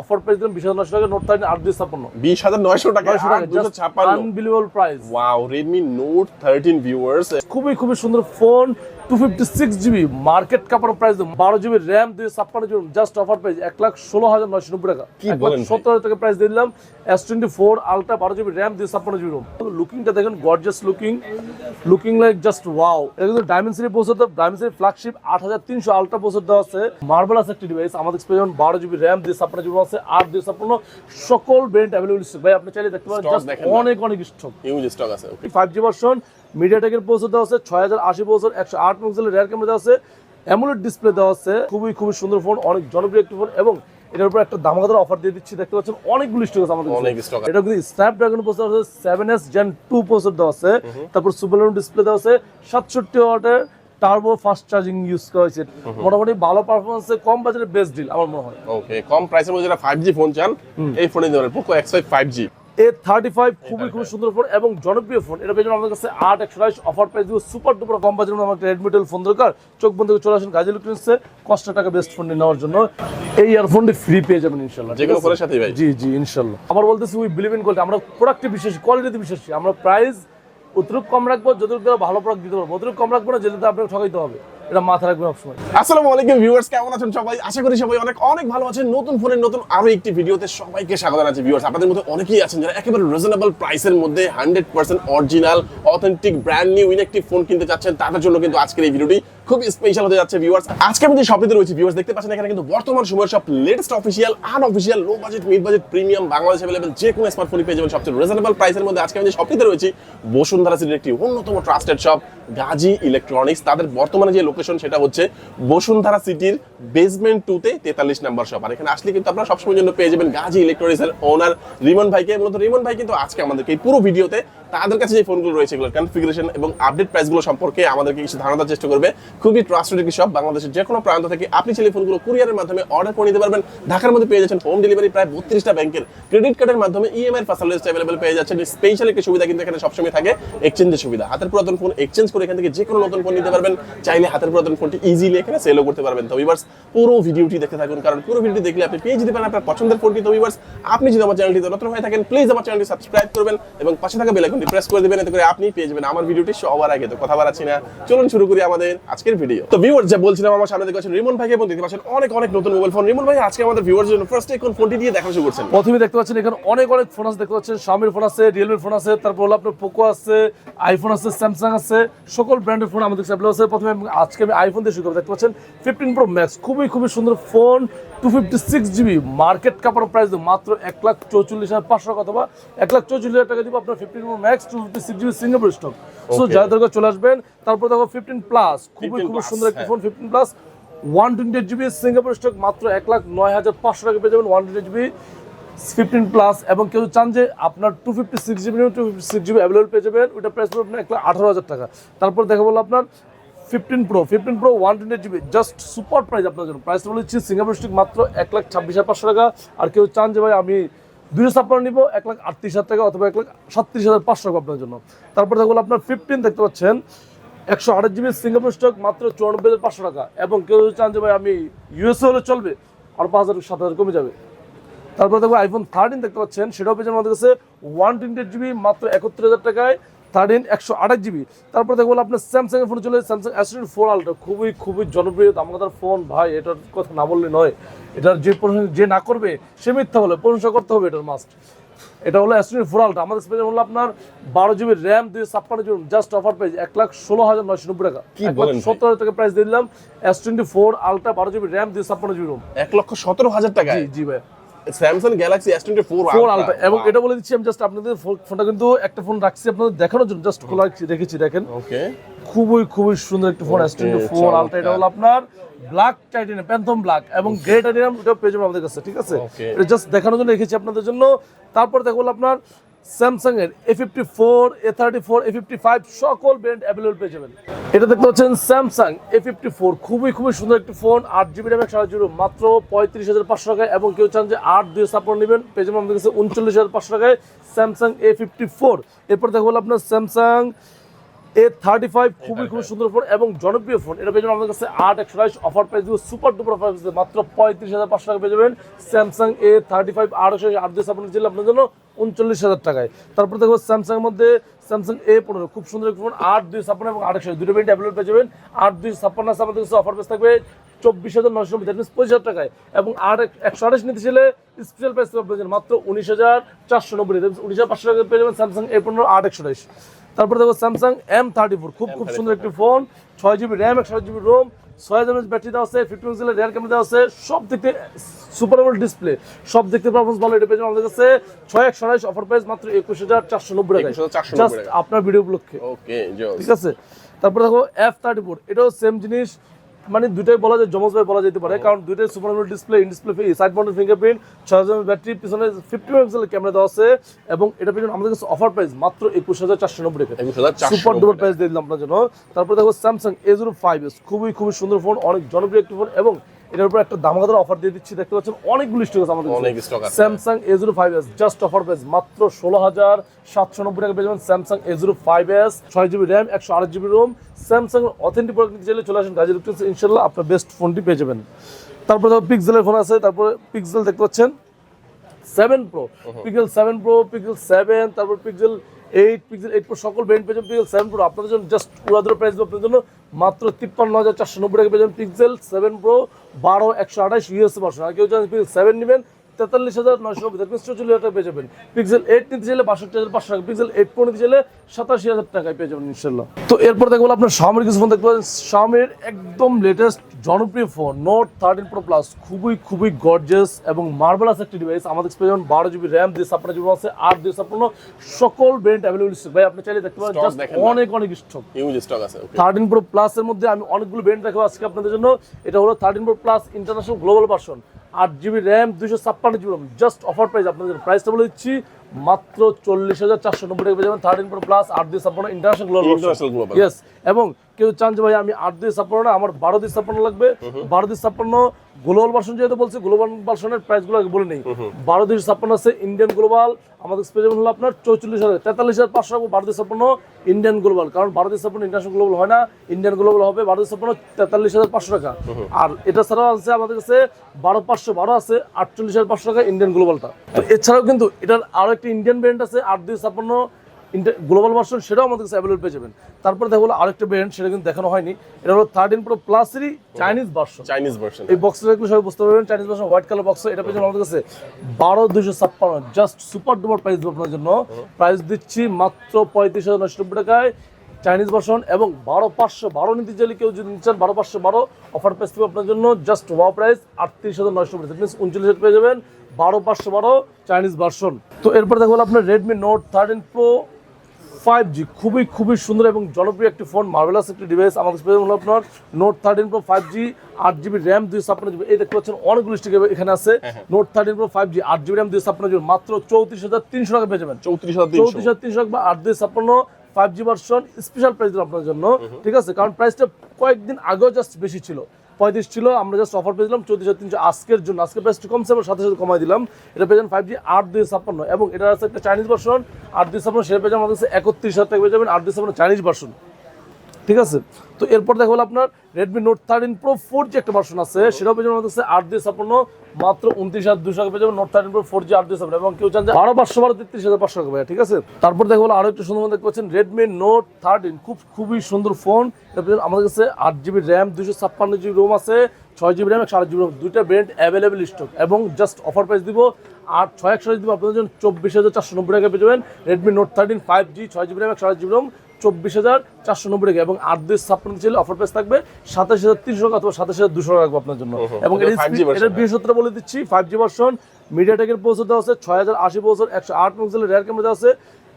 Offer price দিলাম বিশ হাজার নশো টাকা নোট থার্টিন আট দুই ছাপ্পান্ন। বিশ হাজার নয়শো টাকা দুশো ছাপ্পান্ন। Unbelievable price wow Redmi note thirteen viewers খুবই খুবই সুন্দর phone two fifty six GB market কাপড় প্রাইস বারো জিবি র্যাম দুই ছাপ্পান্ন জিবি জাস্ট অফার প্রাইস এক লাখ ষোলো হাজার নয়শো নব্বই টাকা। কি বলেন? সত্তর হাজার টাকা প্রাইস দিলাম এস টোয়েন্টি ফোর আলট্রা বারো জিবি র্যাম দুই ছাপ্পান্ন জিবি লুকিংটা দেখেন gorgeous looking looking like just wow এটা কিন্তু ডায়মেন্সিটি প্রসেসর ডায়মেন্সিটি ফ্ল্যাগশিপ আট হাজার তিনশো আলট্রা প্রসেসর দেওয়া আছে। মার্বেলাস একটি ডিভাইস আমাদের যেমন বারো জিবি র্যাম দুই ছাপ্পান্ন জিবি আছে আট দুই ছাপ্পান্ন সকল ব্র্যান্ড অ্যাভেলেবল ভাই আপনি চাইলে দেখতে পারেন জাস্ট অনেক অনেক স্টক হিউজ স্টক আছে ফাইভ জি ভার্সন মিডিয়াটেকের প্রসেসর দেওয়া আছে ছয় হাজার আশি প্রসেসর একশো আট পিক্সেলের রেয়ার ক্যামেরা দেওয়া আছে অ্যামুলেট ডিসপ্লে দেওয়া আছে খুবই খুবই সুন্দর ফোন অনেক জনপ্রিয় একটি ফোন এবং এটার উপর একটা দামাদার অফার দিয়ে দিচ্ছি দেখতে পাচ্ছেন অনেকগুলো স্টক আছে আমাদের অনেক আছে। এটা কিন্তু স্ন্যাপড্রাগন প্রসেসর আছে seven S gen two processor দেওয়া আছে তারপর সুপার ডিসপ্লে দেওয়া আছে সাতষট্টি ওয়াটের টার্বো ফাস্ট চার্জিং ইউজ করা হয়েছে। মোটামুটি ভালো পারফরমেন্সে কম বাজারে বেস্ট ডিল আমার মনে হয়। ওকে কম প্রাইসের মধ্যে যারা ফাইভ জি ফোন চান এই ফোনে দেবেন Poco X five five G A thirty five খুবই খুবই সুন্দর ফোন এবং জনপ্রিয় ফোন এটা পেয়ে আমাদের কাছে আট একশো অফার প্রাইস সুপার ডুপার কম আমার রেডমি ফোন দরকার। চোখ বন্ধ করে চলে আসেন গাজী ইলেকট্রনিক্সে কষ্ট টাকা বেস্ট ফোন নেওয়ার জন্য এই ইয়ারফোনটি ফ্রি পেয়ে যাবেন ইনশাল্লাহ ফোনের সাথেই ভাই। জি জি ইনশাল্লাহ। আবার বলতেছি উই বিলিভ ইন কোয়ালিটি আমরা প্রোডাক্টে বিশ্বাসী কোয়ালিটিতে বিশ্বাসী। আমরা প্রাইস অতিরিক্ত কম রাখব, যতটুকু ভালো প্রোডাক্ট দিতে পারব অতিরিক্ত কম রাখব না যেটাতে আপনাকে ঠকাইতে হবে। এটা মাথা রাখবেন সবসময়। আসসালামু আলাইকুম ভিউয়ার্স, কেমন আছেন সবাই? আশা করি সবাই অনেক অনেক ভালো আছেন। নতুন ফোনের নতুন আরও একটি ভিডিওতে সবাইকে স্বাগত জানাচ্ছি ভিউয়ার্স। আপনাদের মধ্যে অনেকেই আছেন যারা একেবারে রিজনেবল প্রাইসের মধ্যে hundred percent original authentic brand new electric phone কিনতে চাচ্ছেন, তাদের জন্য কিন্তু আজকের এই ভিডিওটি খুব স্পেশাল হতে যাচ্ছে ভিউয়ার্স। আজকে আমি যে শপটিতে রয়েছি ভিউয়ার্স, দেখতে পাচ্ছেন এখানে কিন্তু বর্তমান সময়ের সব latest official unofficial low budget mid budget premium Bangladesh available যে কোনো স্মার্টফোনই পেয়ে যাবেন সবচেয়ে রিজনেবল প্রাইসের মধ্যে। আজকে আমি যে শপটিতে রয়েছি, বসুন্ধরা সিটির একটি অন্যতম ট্রাস্টেড শপ গাজী ইলেকট্রনিক্স তাদের বর্তমানে যে লোকেশন সেটা হচ্ছে বসুন্ধরা সিটির বেসমেন্ট টুতে তেতাল্লিশ নাম্বার শপ আর এখানে আসলে কিন্তু আপনারা সবসময় জন্য পেয়ে যাবেন গাজী ইলেকট্রনিক্স এর ওনার রিমন ভাইকে। মূলত রিমন ভাই কিন্তু আজকে আমাদেরকে এই পুরো ভিডিওতে তাদের কাছে যে ফোনগুলো রয়েছে, এগুলোর কনফিগারেশন এবং আপডেট প্রাইসগুলো সম্পর্কে আমাদেরকে কিছু ধারণা দেওয়ার চেষ্টা করবে। খুবই ট্রাস্টেড একটি শপ বাংলাদেশের যে কোনো প্রান্ত থেকে। আপনি চাইলে ফোনগুলো কুরিয়ারের মাধ্যমে অর্ডার করে নিতে পারবেন। ঢাকার মধ্যে পেয়ে যাচ্ছেন হোম ডেলিভারি প্রায় বত্রিশটা ব্যাংকের ক্রেডিট কার্ডের মাধ্যমে ইএমআই ফ্যাসিলিটিস অ্যাভেলেবল পেয়ে যাচ্ছেন। স্পেশাল একটি সুবিধা কিন্তু এখানে সবসময় থাকে এক্সচেঞ্জের সুবিধা। হাতের পুরাতন ফোন এক্সচেঞ্জ করে এখান থেকে যে কোনো নতুন ফোন নিতে পারবেন। চাইলে হাতের পুরাতন ফোনটি ইজিলি এখানে সেলও করতে পারবেন। তো ভিউয়ার্স পুরো ভিডিওটি দেখতে থাকুন, কারণ পুরো ভিডিওটি দেখলে আপনি পেয়ে যেতে পারেন আপনার পছন্দের ফোনটি তো ভিউয়ার্স আপনি যদি আমার চ্যানেলটিতে নতুন হয়ে থাকেন প্লিজ আমার চ্যানেলটি সাবস্ক্রাইব করবেন এবং পাশে থাকা বেল আইকনটি প্রেস করে দিবেন, এতে করে আপনি পেয়ে যাবেন আমার ভিডিওটি সবার আগে। তো কথা বাড়াচ্ছি না, চলুন শুরু করি আমাদের আজকের ভিডিও তো ভিউয়ার্স যা বলছিলাম, আমার সামনে দেখতে রিমন ভাইকে এবং দেখতে পাচ্ছেন অনেক অনেক নতুন মোবাইল ফোন রিমন ভাই, আজকে আমাদের ভিউয়ার্স জন্য ফার্স্ট কোন ফোনটি দিয়ে দেখা শুরু করছেন? প্রথমে দেখতে পাচ্ছেন এখানে অনেক অনেক ফোন আছে। দেখতে পাচ্ছেন শামির ফোন আছে রিয়েলমির ফোন আছে, তারপর হলো আপনার পোকো আছে আইফোন আছে স্যামসাং আছে, সকল ব্র্যান্ডের ফোন আমাদের কাছে আছে। প্রথমে আমি- আজকে আমি আইফোন দিয়ে শুরু করব দেখতে পাচ্ছেন ফিফটিন প্রো ম্যাক্স খুবই খুবই সুন্দর phone two fifty six GB market কাপড় প্রাইস মাত্র এক লাখ চৌচল্লিশ হাজার পাঁচশো টাকা অথবা এক লাখ চৌচল্লিশ হাজার টাকা দিব আপনার fifteen pro max two fifty six GB Singapore stock so. যারা দরকার চলে আসবেন তারপর দেখো ফিফটিন প্লাস খুবই খুবই সুন্দর একটি। Phone fifteen plus one twenty GB Singapore stock মাত্র এক লাখ নয় হাজার পাঁচশো টাকা পেয়ে যাবেন one twenty GB fifteen plus এবং কেউ চান যে আপনার two fifty six GB two fifty six GB available পেয়ে যাবেন ওইটা প্রাইস পড়বে আপনার এক লাখ আঠারো হাজার টাকা তারপর দেখা বলল আপনার fifteen pro fifteen pro one twenty GB just super price আপনার জন্য। প্রাইস বলেছি সিঙ্গাপুর স্টিক মাত্র এক লাখ ছাব্বিশ হাজার পাঁচশো টাকা। আর কেউ চান যে ভাই আমি দুইশো ছাপ্পান্ন নিবো, এক লাখ আটত্রিশ হাজার টাকা অথবা এক লাখ সাতত্রিশ হাজার পাঁচশো টাকা আপনার জন্য। তারপর বলল আপনার ফিফটিন দেখতে পাচ্ছেন, একশো আঠাশ জিবি সিঙ্গাপুর স্টক মাত্র চুরানব্বই হাজার পাঁচশো টাকা। এবং কেউ যদি চান যে ভাই আমি ইউএসএ হলে চলবে, আর পাঁচ হাজার, সাত হাজার কমে যাবে। তারপর দেখব আইফোন থার্টিন দেখতে পাচ্ছেন, সেটাও পেয়েছেন আমাদের কাছে ওয়ান টোয়েন্টি জিবি মাত্র একত্রিশ হাজার টাকায়। থার্টিন একশো আঠাশ জিবি তারপর দেখব আপনার স্যামসাং এর ফোন চলে স্যামসাং টোয়েন্টি ফোর আলট্রা খুবই খুবই জনপ্রিয় দামকাদার ফোন ভাই এটার কথা না বললে নয়। এটার যে প্রশংসা যে না করবে সে মিথ্যা বলে। প্রশংসা করতে হবে এটার মাস্ট এটা হলো টোয়েন্টি ফোর আলট্রা আমাদের স্পেশাল হলো আপনার বারো জিবি র্যাম দুই ছাপ্পান্ন জিবি জাস্ট অফার প্রাইস এক লাখ ষোলো হাজার নয়শো নব্বই টাকা। এক লাখ? সত্তর হাজার টাকা প্রাইস দিয়ে দিলাম। টোয়েন্টি ফোর আলট্রা বারো জিবি র্যাম দুই ছাপ্পান্ন জিবি রুম এক লক্ষ সতেরো হাজার টাকা জি জি ভাই। Samsung Galaxy S twenty four four ultra এবং এটা বলে দিচ্ছি আমি জাস্ট আপনাদের ফোনটা কিন্তু একটা ফোন রাখছি আপনাদের দেখানোর জন্য। জাস্ট খোলা রাখছি- দেখেন। ওকে খুবই খুবই সুন্দর একটা phone S twenty four ultra এটা হলো আপনার ব্ল্যাক টাইটেনিয়াম প্যান্থম ব্ল্যাক এবং গ্রে টাইটেনিয়াম এটা পেয়ে যাবেন আমাদের কাছে ঠিক আছে. এটা জাস্ট দেখানোর জন্য রেখেছি আপনাদের জন্য। তারপর দেখো আপনার স্যামসাং এর A fifty four A thirty four A fifty five সকল ব্র্যান্ড অ্যাভেলেবল পেয়ে যাবেন। এটা দেখতে পাচ্ছেন স্যামসাং এ ফিফটি ফোর খুবই খুবই সুন্দর একটি ফোন আট জিবি র্যাম সাড়ে জিরো মাত্র পঁয়ত্রিশ হাজার পাঁচশো টাকায় এবং কেউ চান যে আট, দুই সাপোর্ট নেবেন, পেয়ে যাবেন আমাদের কাছে উনচল্লিশ হাজার পাঁচশো টাকায় স্যামসাং এ ফিফটি ফোর এরপর দেখা হলো আপনার স্যামসাং এ থার্টি ফাইভ খুবই খুবই সুন্দর ফোন এবং জনপ্রিয় ফোন এটা পেয়ে যাবেন আমাদের কাছে আট একশো আঠাশ অফার প্রাইস দিব। সুপার ডুপার অফার প্রাইস মাত্র পঁয়ত্রিশ হাজার পাঁচশো টাকা পেয়ে যাবেন। স্যামসাং এ থার্টি ফাইভ আট একশো আট দিয়ে আপনার ছিল আপনার জন্য উনচল্লিশ হাজার টাকায়। তারপর দেখব স্যামসাং মধ্যে স্যামসাং এ পনেরো খুব সুন্দর ফোন আট দুই ছাপ্পান্ন এবং আট একশো দুটো ব্যান্ড অ্যাভেলেবল পেয়ে যাবেন। আট দুই ছাপ্পান্ন আছে আমাদের কাছে। অফার প্রাইস থাকবে চব্বিশ হাজার নশো নব্বই। দ্যাট মিনস পঁচিশ হাজার টাকায়। এবং আট এক- একশো আঠাশ নিতে ছিলে স্পেশাল প্রাইস মাত্র উনিশ হাজার চারশো নব্বই। উনিশ হাজার পাঁচশো টাকা পেয়ে যাবেন স্যামসাং এ পনেরো আট একশো তারপর দেখো স্যামসাং এম থার্টি ফোর খুব খুব সুন্দর একটি ফোন ছয় জিবি র্যাম একশো জিবি রোম ছয় হাজার ব্যাটারি দেওয়া আছে ফিফটি পিক্সেলের রেয়ার ক্যামেরা দেওয়া আছে সব দেখতে সুপার ডিসপ্লে সব দেখতে পারফরমেন্স ভালো এটা পেয়ে আমাদের কাছে ছয় একশো আড়াইশ অফার প্রাইস মাত্র একুশ হাজার চারশো নব্বই টাকা জাস্ট আপনার ভিডিও উপলক্ষে। ঠিক আছে? তারপরে দেখো এফ থার্টি ফোর এটাও সেম জিনিস। মানে দুইটাই বলা যায় জমজ ভাই বলা যেতে পারে। কারণ দুইটাই super display in display side mounted fingerprint ছয় হাজার ব্যাটারি পিছনে ফিফটি মেগাপিক্সেলের ক্যামেরা দেওয়া আছে। এবং এটা পিছনে আমাদের কাছে অফার প্রাইস মাত্র একুশ হাজার চারশো নব্বই টাকা। 21,490 সুপার ডুপার প্রাইস দিয়ে দিলাম আপনার জন্য। তারপর দেখো Samsung A zero five S খুবই খুবই সুন্দর ফোন অনেক জনপ্রিয় একটি ফোন এবং এটার উপর একটা দামাদার অফার দিয়ে দিচ্ছি দেখতে পাচ্ছেন অনেকগুলো স্টক আছে আমাদের অনেক stock আছে। Samsung A zero five S just offer price মাত্র ষোলো হাজার সাতশো নব্বই টাকা পেয়ে যাবেন Samsung A zero five S ছয় জিবি র্যাম একশো আট GB ROM Samsung authentic product নিতে চাইলে চলে আসেন গাজী ইলেকট্রনিক্স ইনশাল্লাহ আপনার বেস্ট ফোনটি পেয়ে যাবেন। তারপরে পিক্সেলের ফোন আছে তারপরে পিক্সেল দেখতে পাচ্ছেন seven pro Pixel seven pro Pixel seven তারপর Pixel eight Pixel eight pro সকল ব্র্যান্ড পেয়ে যাবেন পিক্সেল সেভেন প্রো আপনাদের জন্য জাস্ট উড়াদুরা প্রাইস আপনাদের জন্য মাত্র তিপ্পান্ন হাজার চারশো নব্বই টাকা পেয়ে যাবেন পিক্সেল সেভেন প্রো বারো, একশো আঠাশ ইউএসএ ভার্সন আর কেউ জানেন পিক্সেল সেভেন নেবেন, তেতাল্লিশ হাজার নয়শো নব্বই দ্যাট চল্লিশ হাজার পেয়ে যাবেন। পিক্সেল এইট নিতে চাইলে বাষট্টি হাজার পাঁচশো টাকা পিক্সেল এইট প্রো নিতে চাইলে সাতাশি হাজার টাকায় পেয়ে যাবেন ইনশাল্লাহ। তো এরপর দেখব আপনার শাওমির কিছু ফোন দেখতে পাবেন শাওমির একদম লেটেস্ট জনপ্রিয় phone Note thirteen pro plus খুবই খুবই গর্জেস এবং মার্বেলাস একটি ডিভাইস আমাদের কাছে যেমন বারো জিবি র্যাম দিয়ে আপনার জিবি আছে আট দিয়ে ছাপ্পান্ন সকল ব্র্যান্ড অ্যাভেলেবল ভাই আপনি চাইলে দেখতে পারেন জাস্ট অনেক অনেক স্টক হিউজ স্টক আছে থার্টিন প্রো প্লাসের মধ্যে আমি অনেকগুলো ব্র্যান্ড দেখাবো আজকে আপনাদের জন্য। এটা হলো thirteen pro plus international global version আট জিবি র্যাম দুইশো ছাপ্পান্ন GB RAM just offer price আপনাদের। প্রাইসটা বলে দিচ্ছি মাত্র চল্লিশ হাজার চারশো নব্বই টাকা পেয়ে যাবেন থার্টিন প্রো প্লাস আট দিয়ে ছাপ্পান্ন ইন্টারন্যাশনাল গ্লোবাল ইয়েস এবং কেউ চান যে ভাই আমি আট দিয়ে ছাপ্পান্ন না আমার বারো দিয়ে ছাপ্পান্ন লাগবে। বারো দিয়ে ছাপ্পান্ন গ্লোবাল ভার্সন যেহেতু বলছে গ্লোবাল ভার্সনের প্রাইসগুলো আগে বলে নেই। বারো দিয়ে ছাপ্পান্ন আছে ইন্ডিয়ান গ্লোবাল আমাদের স্পেস হলো আপনার চৌচল্লিশ হাজার তেতাল্লিশ হাজার পাঁচশো বারো দিয়ে ছাপ্পান্ন ইন্ডিয়ান গ্লোবাল কারণ ভারত ছাপ্পান্ন ইন্টারন্যাশনাল গ্লোবাল হয় না ইন্ডিয়ান গ্লোবাল হবে ভারত ছাপ্পান্ন তেতাল্লিশ হাজার পাঁচশো টাকা। আর এটা ছাড়াও আছে আমাদের কাছে বারো পাঁচশো বারো আছে আটচল্লিশ হাজার পাঁচশো টাকা ইন্ডিয়ান গ্লোবালটা তো এছাড়াও কিন্তু এটার আরও একটা ইন্ডিয়ান ব্র্যান্ড আছে আট দুই ছাপ্পান্ন গ্লোবাল ভার্সন সেটাও আমাদের কাছে অ্যাভেলেবল পেয়ে যাবেন। তারপরে দেখো হলো আরেকটা ব্র্যান্ড সেটা কিন্তু দেখানো হয়নি। এটা হলো থার্টিন প্রো প্লাসেরই চাইনিজ ভার্সন চাইনিজ ভার্সন এই বক্সটা দেখলে সবাই বুঝতে পারবেন Chinese version white colour box এটা পেয়েছেন আমাদের কাছে বারো দুইশো ছাপ্পান্ন। জাস্ট সুপার ডুপার প্রাইস দেবো আপনার জন্য। প্রাইস দিচ্ছি মাত্র পঁয়ত্রিশ হাজার নশো নব্বই টাকায় চাইনিজ ভার্সন এবং বারো পাঁচশো বারো নিতে চাইলে কেউ যদি নিতে চান বারো পাঁচশো বারো অফার প্রাইস দেবো আপনার জন্য। জাস্ট ওয়া প্রাইস আটত্রিশ হাজার নশো নব্বই মিনস উনচল্লিশ হাজার পেয়ে যাবেন। বারো পাঁচশো বারো চাইনিজ ভার্সন তো এরপর দেখো হলো আপনার Redmi Note thirteen pro five G খুবই খুবই সুন্দর এবং জনপ্রিয় একটি ফোন মার্ভেলাস একটি ডিভাইস আমাদের পেয়ে হলো আপনার Note thirteen pro five G আট জিবি র্যাম দুই ছাপ্পান্ন জিবি এই দেখতে পাচ্ছেন অনেকগুলো স্টিক এখানে আছে। Note thirteen pro five G আট জিবি র্যাম দুই ছাপ্পান্ন জিবি মাত্র চৌত্রিশ হাজার তিনশো টাকা পেয়ে যাবেন। চৌত্রিশ হাজার চৌত্রিশ হাজার তিনশো টাকা বা আট দুই ছাপ্পান্ন five G version special price দিলাম আপনার জন্য। ঠিক আছে? কারণ প্রাইসটা কয়েকদিন আগেও জাস্ট বেশি ছিল। পঁয়ত্রিশ ছিল, আমরা জাস্ট অফার পেয়েছিলাম চৌত্রিশ তিনশো আজকের জন্য। আজকে প্রাইসটি কমছে, আমরা সাথে সাথে কমাই দিলাম। এটা পেয়েছেন ফাইভ জি আট দুই ছাপ্পান্ন এবং এটা আছে একটা চাইনিজ ভার্সন আট দুই ছাপ্পান্ন, সেটা পেয়ে যাবেন আমাদের কাছে একত্রিশ হাজার টাকা পেয়ে যাবেন, আট দুই ছাপ্পান্ন চাইনিজ ভার্সন ঠিক আছে? তো এরপর দেখা হলো আপনার Redmi Note thirteen pro four G একটা ভার্সন আছে, সেটাও পেয়ে যাবেন আট দিয়ে ছাপ্পান্ন মাত্র উনত্রিশ হাজার দুশো টাকা পেয়ে যাবেন Note thirteen pro four G আট দিয়ে ছাপ্পান্ন এবং কেউ চান যে আরও পাঁচশো বারো, তেত্রিশ হাজার পাঁচশো টাকা ঠিক আছে? তারপর দেখা হলো আরও একটা সুন্দর দেখতে পাচ্ছেন রেডমি নোট থার্টিন খুব, খুবই সুন্দর ফোন আমাদের কাছে আট জিবি র্যাম দুশো ছাপ্পান্ন জিবি রোম আছে, ছয় জিবি র্যাম আট জিবি রোম দুইটা ব্র্যান্ড অ্যাভেলেবেল স্টক এবং জাস্ট অফার প্রাইস দিব আর ছয়, একশো দিব আপনাদের জন্য চব্বিশ হাজার চারশো নব্বই টাকা পেয়ে যাবেন Redmi Note thirteen five G ছয় জিবি র্যাম একশো আট জিবি রোম চব্বিশ হাজার চারশো নব্বই টাকা এবং আট দুই ছাপ্পান্ন ছিল অফার প্রাইস থাকবে সাতাশ হাজার তিনশো টাকা অথবা সাতাশ হাজার দুশো টাকা রাখব আপনার জন্য। এবং এটা 5G এটার বিশেষত্ব বলে দিচ্ছি ফাইভ জি ভার্সন মিডিয়াটেকের প্রসেসর দেওয়া আছে ছয় হাজার আশি প্রসেসর একশো আট পিক্সেলের রেয়ার ক্যামেরা দেওয়া আছে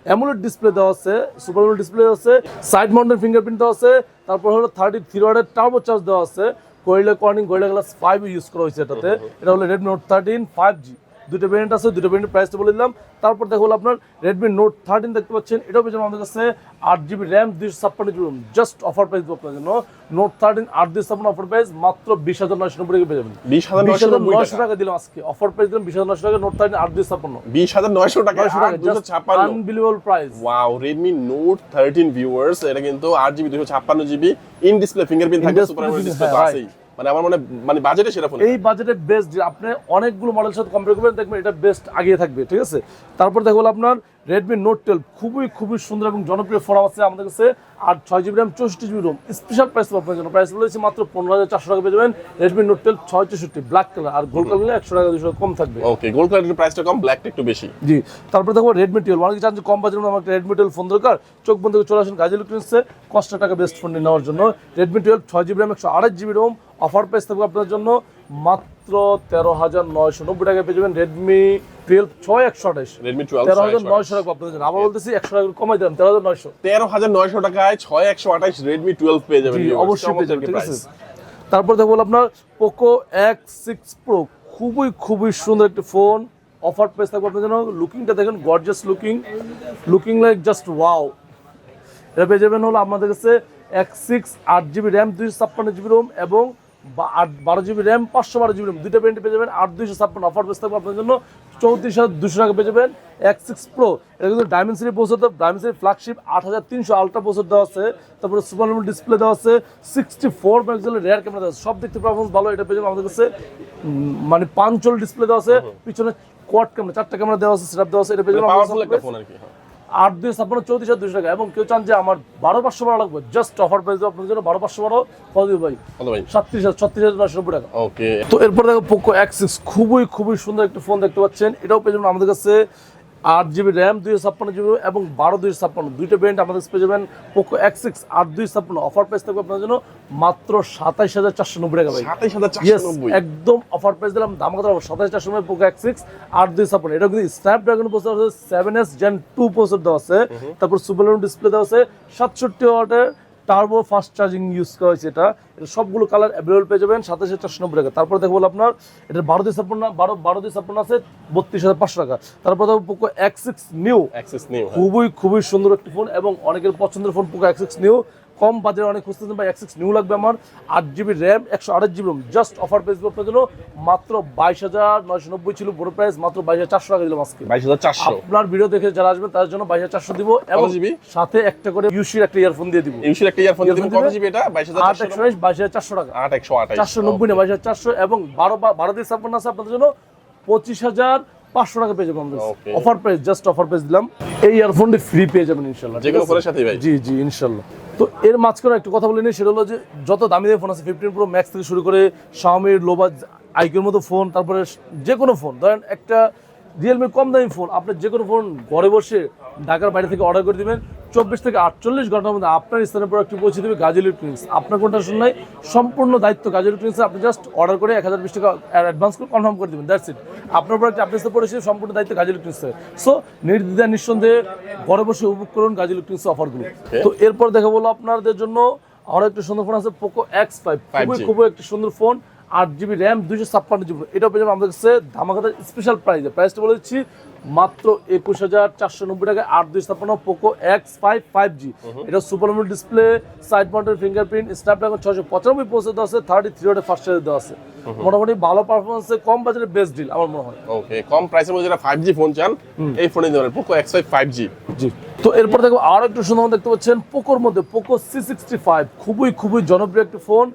অ্যামুলেট ডিসপ্লে দেওয়া আছে সুপার অ্যামোলেড ডিসপ্লে দেওয়া আছে সাইড মাউন্টেন ফিঙ্গারপ্রিন্ট দেওয়া আছে তারপর হলো থার্টি থ্রি ওয়ার্ডের টার্বো চার্জ দেওয়া আছে কোয়েলা Corning Gorilla glass five use করা হয়েছে এটাতে। এটা হলো Redmi Note thirteen five G দুটো ভেরিয়েন্ট আছে দুটো ভেরিয়েন্ট প্রাইসটা বলে দিলাম। তারপর দেখো হলো আপনার রেডমি নোট থার্টিন দেখতে পাচ্ছেন। এটাও পেয়েছেন আমাদের কাছে আট জিবি র্যাম দুইশো ছাপ্পান্ন জিবি জাস্ট অফার প্রাইস দেবো আপনার জন্য। নোট থার্টিন আট দুইশো ছাপ্পান্ন অফার প্রাইস মাত্র বিশ হাজার নয়শো নব্বই টাকা পেয়ে যাবেন। বিশ হাজার নয়শো টাকা। দিলাম আজকে। অফার প্রাইস দিলাম বিশ হাজার নয়শো টাকা নোট থার্টিন আট দুইশো ছাপ্পান্ন। বিশ হাজার নয়শো টাকা দুশো ছাপ্পান্ন। Unbelievable price wow Redmi Note thirteen viewers এটা কিন্তু আট জিবি দুশো ছাপ্পান্ন জিবি ইন ডিসপ্লে ফিঙ্গারপ্রিন্ট থাকবে সুপার ডিসপ্লে তো আছেই। মানে আমার মনে মানে বাজেটে সেরা ফোন এই বাজেটে বেস্ট আপনি অনেকগুলো মডেল সাথে কম্পেয়ার করবেন, দেখবেন এটা বেস্ট আগিয়ে থাকবে, ঠিক আছে? তারপর দেখব আপনার রেডমি নোট টুয়েলভ খুবই খুবই সুন্দর এবং জনপ্রিয় ফোন আছে আমাদের কাছে। আর ছয় জিবি র্যাম চৌষট্টি জিবি রোম স্পেশাল প্রাইস আপনার জন্য প্রাইস বলেছি মাত্র পনেরো হাজার চারশো টাকা পেয়ে যাবেন রেডমি নোট টুয়েলভ ছয় চৌষট্টি ব্ল্যাক কালার আর গোল্ড কালার একশো টাকা দুশো কম থাকবে। ওকে গোল্ড কালারের প্রাইসটা কম ব্ল্যাকটা একটু বেশি। জি তারপরে দেখো রেডমি টুয়েলভ অনেকে চান যে কম মধ্যে আমার একটা রেডমি টুয়েলভ ফোন দরকার। চোখ বন্ধ করে চলে আসেন গাজী ইলেকট্রনিক্সে কষ্ট টাকা বেস্ট ফোন নেওয়ার জন্য। রেডমি টুয়েলভ ছয় জিবি র্যাম একশো আড়াই জিবি রোম অফার প্রাইস থাকবে আপনার জন্য মাত্র তেরো হাজার নয়শো নব্বই টাকা পেয়ে যাবেন রেডমি টুয়েলভ ছয় একশো আঠাশ। রেডমি টুয়েলভ তেরো হাজার নয়শো টাকা আপনাদের জন্য। আবার বলতেছি একশো টাকা কমাই দিলাম তেরো হাজার নয়শো। তেরো হাজার নয়শো টাকায় ছয় একশো আঠাশ রেডমি টুয়েলভ পেয়ে যাবেন অবশ্যই পেয়ে যাবেন, ঠিক আছে? তারপর দেখব আপনার পোকো এক্স সিক্স প্রো খুবই খুবই সুন্দর একটি ফোন অফার প্রাইস থাকবে আপনার জন্য। লুকিংটা দেখেন gorgeous looking looking like just wow এটা পেয়ে যাবেন হলো আমাদের কাছে এক্স সিক্স আট জিবি র্যাম দুইশো ছাপ্পান্ন জিবি রোম এবং বারো জিবি র্যাম পাঁচশো বারো জিবি র্যাম দুইটা ভ্যারিয়েন্ট পেয়ে যাবেন আট দুইশো ছাপ্পান্ন অফার প্রাইস থাকবে আপনার জন্য। চৌত্রিশ হাজার দুশো টাকা পেয়ে যাবেন এক্স সিক্স প্রো এটা কিন্তু ডায়মেন্সিটি প্রসেসর ডায়মেন্সিটি ফ্ল্যাগশিপ আট হাজার তিনশো আলট্রা প্রসেসর দেওয়া আছে। তারপরে সুপার ডিসপ্লে দেওয়া আছে। সিক্সটি ফোর মেগাপিক্সেলের রেয়ার ক্যামেরা দেওয়া আছে। সব দেখতে পারফরমেন্স ভালো এটা পেয়ে যাবেন আমাদের কাছে। মানে পাঞ্চল ডিসপ্লে দেওয়া আছে। পিছনে কোয়াড ক্যামেরা চারটা ক্যামেরা দেওয়া আছে সেটআপ দেওয়া আছে এটা পেয়ে যাবেন আট দুই ছাপ্পান্ন চৌত্রিশ হাজার দুশো টাকা। এবং কেউ চান যে আমার বারো পাঁচশো বারো লাগবে জাস্ট অফার প্রাইস আপনার জন্য বারো পাঁচশো বারো কত ভাই। ভাই। সাতত্রিশ হাজার ছত্রিশ হাজার নশো নব্বই টাকা। ওকে তো এরপর দেখো পোকো এক্স খুবই খুবই সুন্দর একটা ফোন দেখতে পাচ্ছেন। এটাও পেয়ে যাবেন আমাদের কাছে। আট জিবি র্যাম দুইশো ছাপ্পান্ন জিবি এবং বারো দুইশো ছাপ্পান্ন। দুইটা ব্র্যান্ড আমাদের পেয়ে যাবেন। পোকো এক্স সিক্স আট দুইশো ছাপ্পান্ন। অফার প্রাইস থাকবে আপনার জন্য মাত্র সাতাইশ হাজার চারশো নব্বই টাকা ভাই। সাতাইশ একদম অফার প্রাইস দিলাম। দাম কত সাতাশ চারশো নব্বই পোকো এক্স সিক্স আট দুই ছাপ্পান্ন। এটা কিন্তু স্ন্যাপড্রাগন প্রসেসর আছে seven S Gen two processor দেওয়া আছে। তারপর সুপার ডিসপ্লে দেওয়া আছে। সাতষট্টি ওয়াটের টার্বো ফাস্ট চার্জিং ইউজ করা হয়েছে এটা। এটা সবগুলো কালার অ্যাভেলেবল পেয়ে যাবেন সাতাশ হাজার চারশো নব্বই টাকা তারপর দেখব আপনার এটা বারো দুই ছাপ্পান্ন বারো বারো দুই ছাপ্পান্ন আছে বত্রিশ হাজার পাঁচশো টাকা। তারপর দেখব পোকো এক্স সিক্স নিউ অ্যাক্সেস নিউ খুবই খুবই সুন্দর একটি ফোন এবং অনেকের পছন্দের phone Poco X six new কম বাজারে অনেক খুঁজতেছেন বা এক্স সিক্স নিউ লাগবে আমার। আট জিবি র্যাম একশো আঠাশ জিবি রোম জাস্ট অফার পেয়ে আপনার জন্য মাত্র বাইশ হাজার নয়শো নব্বই ছিল বড় প্রাইস মাত্র বাইশ হাজার চারশো টাকা দিলাম আজকে। বাইশ হাজার চারশো। আপনার ভিডিও দেখে যারা আসবেন তাদের জন্য বাইশ হাজার চারশো দিব এবং? সাথে একটা করে ইউসির একটা ইয়ারফোন দিয়ে দিব। ইউসির একটা ইয়ারফোন দিয়ে Earphone কত জিবি এটা? বাইশ হাজার আট একশো বাইশ হাজার চারশো টাকা। আট একশো আঠাশ। চারশো নব্বই না বাইশ হাজার চারশো এবং বারো বারো দিয়ে ছাপ্পান্ন আছে আপনাদের জন্য পঁচিশ হাজার পাঁচশো টাকা পেয়ে যাবেন Okay. Offer price just offer price দিলাম। এই ইয়ারফোনটি ফ্রি পেয়ে যাবেন ইনশাল্লাহ যে কোনো ফোনের সাথেই ভাই। জি জি ইনশাল্লাহ তো এর মাঝখানে একটা কথা বলে নিই সেটা হলো যে যত দামি দামি ফোন আছে ফিফটিন প্রো ম্যাক্স থেকে শুরু করে শাওমির লোবাজ আইকিউর মতো ফোন তারপরে যে কোনো ফোন ধরেন একটা রিয়েলমির কম দামি ফোন আপনি যে কোনো ফোন ঘরে বসে ঢাকার বাইরে থেকে অর্ডার করে দিবেন চব্বিশ থেকে আটচল্লিশ ঘণ্টার মধ্যে আপনার স্থানের প্রোডাক্টটি পৌঁছে দেবে গাজী ইলেকট্রনিক্স আপনার কোনটা শুনলাই সম্পূর্ণ দায়িত্ব গাজী ইলেকট্রনিক্স আপনি জাস্ট অর্ডার করে এক হাজার বিশ টাকা অ্যাডভান্স করে কনফার্ম করে দেবেন দ্যাটস ইট আপনার প্রোডাক্ট আপনি সাথে পড়েছে সম্পূর্ণ দায়িত্ব গাজী ইলেকট্রনিক্সের সো নির্দ্বিধা নিঃসন্দেহে ঘরে বসে উপভোগ করুন গাজী ইলেকট্রনিক্স অফারগুলো তো এরপর দেখা বলো আপনাদের জন্য আরও একটা সুন্দর ফোন আছে পোকো এক্স ফাইভ খুবই 5G খুবই একটি সুন্দর ফোন আট জিবি র্যাম দুইশো ছাপ্পান্ন জিবি। এটা পেয়ে যাবেন আমাদের কাছে স্পেশাল প্রাইসে প্রাইসটা বলে দিচ্ছি মাত্র একুশ হাজার চারশো নব্বই টাকা আট দুই ছাপ্পান্ন Poco X five five G এটা super display side mounted fingerprint Snapdragon ছশো পঁচানব্বই পৌঁছে দেওয়া আছে থার্টি থ্রি ওয়াটের ফার্স্ট চার্জ দেওয়া আছে। মোটামুটি ভালো পারফরমেন্সে কম বাজারে বেস্ট ডিল আমার মনে হয়। ওকে কম প্রাইসের মধ্যে যারা ফাইভ জি ফোন চান এই ফোনে পারেন Poco X five five G G. তো এরপর দেখো আরও একটু সুন্দর দেখতে পাচ্ছেন পোকোর মধ্যে পোকো সি সিক্সটি ফাইভ খুবই খুবই জনপ্রিয় একটি phone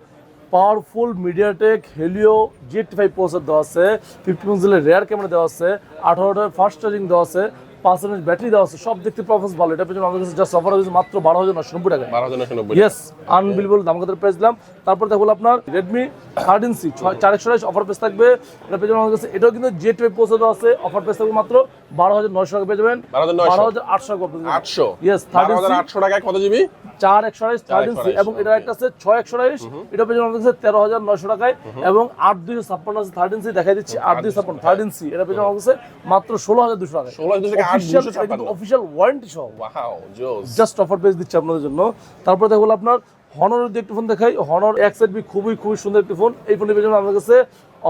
powerful MediaTek Helio G eighty five processor দেওয়া আছে ফিফটি পিক্সেলের রেয়ার ক্যামেরা দেওয়া আছে আঠারোটার ফাস্ট চার্জিং দেওয়া আছে পাঁচ হাজার ব্যাটারি দেওয়া আছে সব দেখতে পারফরমেন্স ভালো। এটা পেছনে আমাদের কাছে জাস্ট অফার হয়েছে মাত্র বারো হাজার নশো নব্বই টাকা বারো হাজার নশো নব্বই ইয়েস আনবিলিবল দাম কত প্রাইস দিলাম। তারপর দেখো আপনার রেডমি থার্টিন সি চার একশো অফার প্রাইস থাকবে। এটা যাবেন আমাদের কাছে এটাও কিন্তু জেট ওয়েব প্রসেসর আছে অফার প্রাইস থাকবে মাত্র বারো হাজার নয়শো টাকা পেয়ে যাবেন। বারো হাজার আটশো টাকা আটশো? Yes, বারো 13C হাজার আটশো টাকায় কত জিবি চার একশো আড়াইশ থার্টিন সি এবং এটা একটা আছে ছয় একশো আড়াইশ। এটা পেয়ে যাবেন তেরো হাজার নয়শো টাকায়। এবং আট দুইশো ছাপ্পান্ন আছে থার্টিন সি দেখাই দিচ্ছি। আট দুইশো ছাপ্পান্ন থার্টিন সি এটা পেয়ে যাবেন মাত্র ষোলো হাজার দুশো টাকায়। ষোলো হাজার অফিসিয়াল ওয়ারেন্টি সহ। জাস্ট অফার পেজ দিচ্ছে আপনাদের জন্য। তারপরে দেখো হলো আপনার হনর দিয়ে একটি ফোন দেখাই। হনর এক্স খুবই খুবই সুন্দর একটি ফোন এই ফোনের পেছনে আমাদের কাছে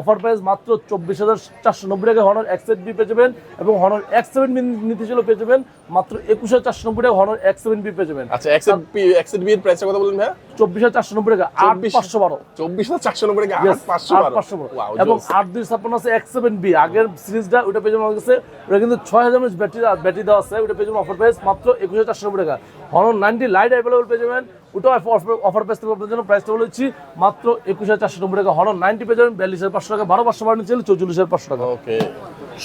অফার প্রাইস মাত্র চব্বিশ হাজার চারশো নব্বই টাকা হনর এক্স বি পেয়ে যাবেন এবং হনর এক্স সেভেন বি নিতে ছিল পেয়ে যাবেন। মাত্র একুশ হাজার চারশো নব্বই টাকা হনর এক্স সেভেন বি পেয়ে যাবেন। আচ্ছা পি এক্সেড বি এর প্রাইসের কথা বললেন ভাইয়া? চব্বিশ হাজার চারশো নব্বই টাকা আট 24 পাঁচশো বারো। চব্বিশ হাজার চারশো নব্বই টাকা আট পাঁচশো পাঁচশো বারো। এবং আট দুই ছাপ্পান্ন আছে এক্স সেভেন বি আগের সিরিজটা ওটা পেয়ে যাবেন আমার কাছে। ওটা কিন্তু ছয় হাজার ব্যাটারি ব্যাটারি দেওয়া আছে ওটা পেয়ে যাবেন অফার প্রাইস মাত্র একুশ হাজার চারশো নব্বই টাকা। হনর নাইনটি লাইট অ্যাভেলেবল পেয়ে যাবেন। ওটাও অফার প্রাইস থেকে আপনার জন্য প্রাইসটা বলেছি মাত্র একুশ হাজার চারশো নব্বই টাকা। হনর নাইনটি পেয়ে যাবেন বিয়াল্লিশ হাজার পাঁচশো টাকা বারো পাঁচশো বাড়ানো ছিল চৌচল্লিশ হাজার পাঁচশো টাকা। ওকে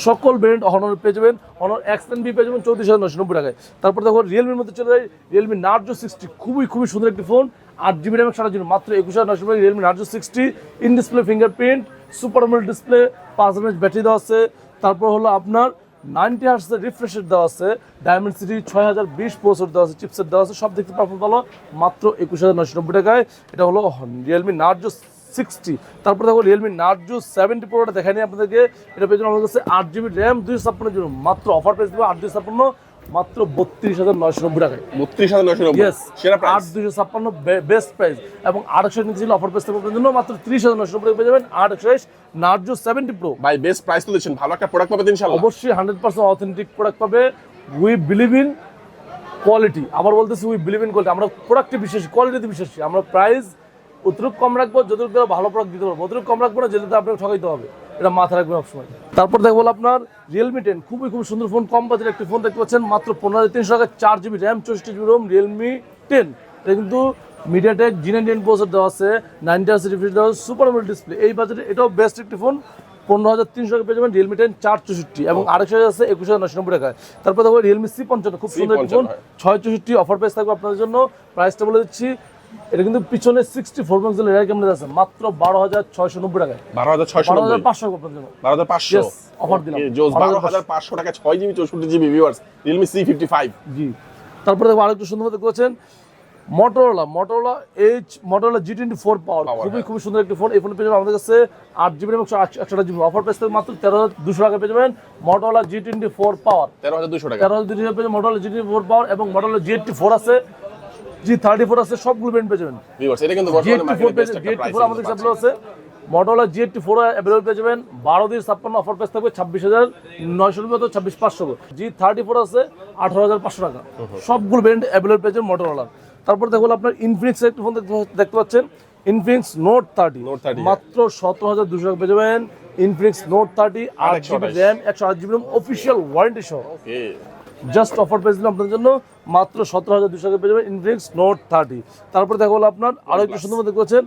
সকল ব্র্যান্ড হনর পেয়ে যাবেন হনর এক্স টেন বি পেয়ে যাবেন চৌত্রিশ হাজার নশো নব্বই টাকায়। তারপর দেখো রিয়েলমির মধ্যে চলে যায় রিয়েলমি নার্জো সিক্সটি খুবই খুবই সুন্দর একটি ফোন আট জিবি র্যাম সারা জিবি মাত্র একুশ হাজার নশো টাকা Realme Narzo sixty in display fingerprint super display পাঁচ এমএচ ব্যাটারি দেওয়া আছে। তারপর হলো আপনার নাইনটি হার্সে রিফ্রেশের দেওয়া আছে ডায়মন্ড সিটি ছয় হাজার বিশ প্রসেসর দেওয়া আছে চিপসের দেওয়া আছে, সব দেখতে পারফর্ম ভালো, মাত্র একুশ হাজার নশো নব্বই টাকায়। এটা হলো রিয়েলমি নার্জো সিক্সটি তারপর দেখো রিয়েলমি নার্জো সেভেন্টি প্রোটা দেখা নিই আপনাদেরকে। এটা পেয়ে যাবেন আমাদের কাছে আট জিবি র্যাম দুইশো ছাপ্পান্ন মাত্র অফার প্রাইস আট দুইশো ছাপ্পান্ন মাত্র বত্রিশ হাজার নয়শো নব্বই টাকায়। বত্রিশ হাজার নশো নব্বই। সেরা আট দুইশো ছাপ্পান্ন বেস্ট প্রাইস এবং আটশো নিতে ছিল অফার প্রাইস থাকবে জন্য মাত্র ত্রিশ হাজার নয়শো নব্বই পেয়ে যাবেন। আট একশো নার্জো সেভেন্টি প্রো ভাই বেস্ট প্রাইস তো দিচ্ছেন। ভালো একটা প্রোডাক্ট পাবেন ইনশাল্লাহ অবশ্যই হান্ড্রেড পার্সেন্ট অথেন্টিক প্রোডাক্ট পাবে। উই বিলিভ ইন কোয়ালিটি আবার বলতেছি উই বিলিভ ইন কোয়ালিটি আমরা প্রোডাক্টে বিশ্বাসী কোয়ালিটিতে বিশ্বাসী। আমরা প্রাইস অতিরিক্ত কম রাখব যতটুকু ভালো প্রোডাক্ট দিতে পারব। অতিরিক্ত কম রাখব না যেটাতে আপনাকে ঠকাইতে হবে। এটা মাথা রাখবেন সবসময়। তারপর দেখব আপনার রিয়েলমি টেন খুবই খুব সুন্দর ফোন কম বাজেট একটি ফোন দেখতে পাচ্ছেন মাত্র পনেরো তিনশো টাকা চার জিবি র্যাম চৌষট্টি জিবি রোম রিয়েলমি টেন এটা কিন্তু MediaTek G nine ten processor দেওয়া আছে নাইনটি হার্স রিফ্রেশ দেওয়া সুপার আমোলেড ডিসপ্লে এই বাজেটে এটাও বেস্ট একটি ফোন পনেরো হাজার তিনশো টাকা পেয়ে যাবেন রিয়েলমি টেন চার চৌষট্টি। এবং আরেকশো হাজার আছে একুশ হাজার নশো নব্বই টাকায়। তারপর দেখো রিয়েলমি সি পঞ্চান্ন খুব সুন্দর একটি ফোন ছয় চৌষট্টি অফার প্রাইস থাকবে আপনাদের জন্য। প্রাইসটা বলে দিচ্ছি এটা কিন্তু পিছনে সিক্সটি ফোর রেয়ার ক্যামেরা আছে মাত্র বারো হাজার ছয়শো নব্বই টাকায়। বারো হাজার ছয়শো বারো হাজার পাঁচশো বারো হাজার পাঁচশো। Offer দিলাম। জোস বারো হাজার পাঁচশো। টাকা ছয় জিবি চৌষট্টি GB viewers Realme C fifty five G. তারপরে দেখো আরেকটু সুন্দর দেখতে পাচ্ছেন Motorola Motorola H Motorola G twenty four power Power, খুবই হ্যাঁ। খুবই সুন্দর একটি ফোন এই ফোন পেয়ে যাবেন আমাদের কাছে আট জিবি এবং একশো জিবি অফার প্রাইস থেকে মাত্র তেরো হাজার দুশো টাকা পেয়ে যাবেন Motorola G twenty four power তেরো হাজার দুশো টাকা। তেরো হাজার দুশো পেয়ে Motorola G twenty four power এবং মোটরোলা জি এইটটি ফোর আছে। জি থার্টি ফোর আছে সবগুলো ব্র্যান্ড পেয়ে যাবেন। এটা কিন্তু আমাদের কাছে আছে। মডেলা জি এইটটি ফোর অ্যাভেলেবল পেয়ে যাবেন। বারো দিন ছাপ্পান্ন অফার প্রাইস থাকবে ছাব্বিশ হাজার নয়শো রুপি অথবা ছাব্বিশ পাঁচশো। জি থার্টি ফোর আছে আঠারো হাজার পাঁচশো টাকা। সবগুলো ব্র্যান্ড অ্যাভেলেবল পেয়ে যাবেন মটোরোলার তারপর দেখো আপনার ইনফিনিক্স একটি ফোন দেখতে পাচ্ছেন? ইনফিনিক্স নোট থার্টি Note 30, মাত্র সতেরো হাজার দুশো টাকা পেয়ে যাবেন। ইনফিনিক্স নোট থার্টি আট জিবি র্যাম একশো আট জিবি র্যাম অফিসিয়াল ওয়ারেন্টি সহ। জাস্ট অফার দিলাম আপনার জন্য মাত্র সতেরো হাজার দুশো টাকা পেয়ে যাবেন ইনফিনিক্স নোট থার্টি তারপরে দেখা হলো আপনার আরও একটু সুন্দর দেখতে পাচ্ছেন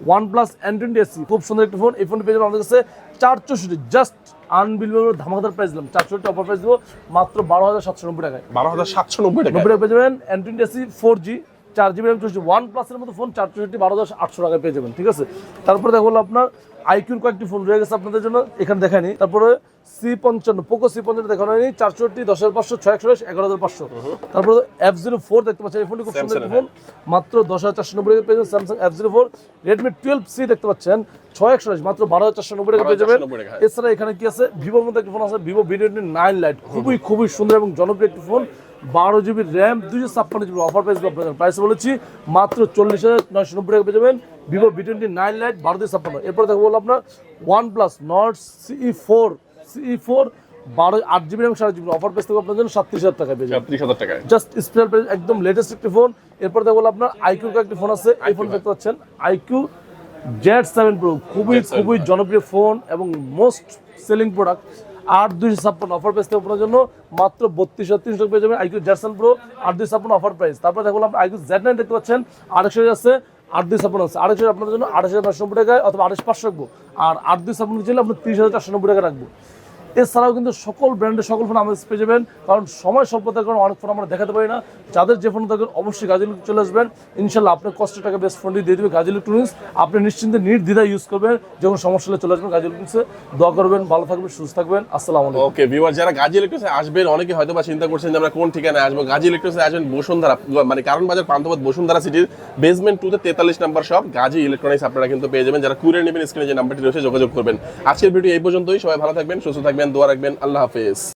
one plus N twenty SE খুব সুন্দর একটি ফোন এই ফোন পেয়ে যাবেন আমাদের কাছে চার চৌষট্টি জাস্ট আনবিলিভেবল ধামাকাদার প্রাইস দিলাম। চার চৌষট্টি অফার প্রাইস দেবো মাত্র বারো হাজার সাতশো নব্বই টাকায়। বারো হাজার সাতশো নব্বই টাকা নব্বই টাকা পেয়ে যাবেন N twenty SE four G চার জিবি র্যাম চৌষট্টি ওয়ান প্লাসের মতো ফোন চার চৌষট্টি বারো হাজার আটশো টাকায় পেয়ে যাবেন ঠিক আছে? তারপরে দেখা হলো আপনার আইকিউর কয়েকটি ফোন রয়ে গেছে আপনাদের জন্য এখানে দেখায়নি। তারপরে সি পঞ্চান্ন পোকো সি পঞ্চান্ন দেখানো হয়নি চারশোটি দশ হাজার পাঁচশো ছয় একশো এগারো হাজার পাঁচশো। তারপরে এফ জিরো ফোর দেখতে পাচ্ছেন এই ফোনটি খুব সুন্দর ফোন মাত্র দশ হাজার চারশো নব্বই টাকা পেয়ে যাবেন Samsung F zero four Redmi twelve C দেখতে পাচ্ছেন ছয় একশো মাত্র বারো হাজার চারশো নব্বই টাকা পেয়ে যাবেন। এছাড়া এখানে কি আছে? ভিভোর মধ্যে একটি ফোন আছে Vivo V twenty nine lite খুবই খুবই সুন্দর এবং জনপ্রিয় একটি ফোন বারো জিবি র্যাম দুইশো ছাপ্পান্ন জিবি অফার প্রাইস প্রাইস বলেছি। মাত্র চল্লিশ হাজার নয়শো নব্বই টাকা পেয়ে যাবেন Vivo V twenty nine lite বারো দুই ছাপ্পান্ন। এরপর দেখো বলব আপনার one plus Nord CE four CE four বারো আট জিবি র্যাম সাড়ে জিবি অফার প্রাইস থেকে আপনার জন্য সাতত্রিশ হাজার টাকা পেয়ে যাবেন। হাজার টাকায়। জাস্ট স্পেয়ার প্রাইস একদম লেটেস্ট একটি ফোন এরপর দেখো বলব আপনার আইকিউ একটি ফোন আছে। এই ফোন দেখতে পাচ্ছেন। আইকিউ জেড সেভেন প্রো খুবই খুবই জনপ্রিয় ফোন এবং মোস্ট সেলিং প্রোডাক্ট আট দুইশো ছাপ্পান্ন অফার প্রাইস থেকে আপনার জন্য মাত্র বত্রিশ হাজার তিনশো পেয়ে যাবেন আইকিউ জেড সেভেন প্রো আট দুই ছাপ্পান্ন অফার প্রাইস তারপর দেখো আপনি আইকিউ জেড নাইন দেখতে পাচ্ছেন। আড়াইশো আছে আট দুই ছাপ্পান্ন। আছে আড়াইশো আপনাদের জন্য আড়াইশো হাজার নশো নব্বই টাকায় অথবা আড়াইশো পাঁচশো রাখব। আর আট দুই ছাপ্পান্ন ছিল আপনার তিরিশ হাজার চারশো নব্বই টাকা রাখব। এছাড়াও কিন্তু সকল ব্র্যান্ডের সকল ফোন আমাদের পেয়ে যাবেন। কারণ সময় স্বল্পতার কারণে অনেক ফোন আমরা দেখাতে পারি না। যাদের যে ফোন থাকবেন অবশ্যই গাজী ইলেকট্রনিক্স চলে আসবেন। ইনশাল্লাহ আপনার কষ্টের টাকা বেস্ট ফোনটি দিয়ে দেবে গাজী ইলেকট্রনিক্স আপনি নিশ্চিন্তে নির্দ্বিধায় ইউজ করবেন। যখন সমস্যা হলে চলে আসবেন গাজী ইলেকট্রনিক্সে দোয়া করবেন, ভালো থাকবেন, সুস্থ থাকবেন। আসসালামু ওকে ভিউয়ার যারা গাজী ইলেকট্রিক্সে আসবেন, অনেকে হয়তো বা চিন্তা করছেন যে আমরা কোন ঠিকানায় আসব। গাজী ইলেকট্রিক্সে আসবেন বসুন্ধরা মানে কারণ বাজার প্রান্তপথ বসুন্ধরা সিটির বেসমেন্ট টুতে তেতাল্লিশ নাম্বার শপ গাজী ইলেকট্রনিক্স আপনারা কিন্তু পেয়ে যাবেন। যারা কুরিয়ার নেবেন স্ক্রিনে যে নাম্বারটি রয়েছে, যোগাযোগ করবেন। আজকের ভিডিও এই পর্যন্তই। সবাই ভালো থাকবেন, সুস্থ থাকবেন। দোয়া রাখবেন আল্লাহ হাফেজ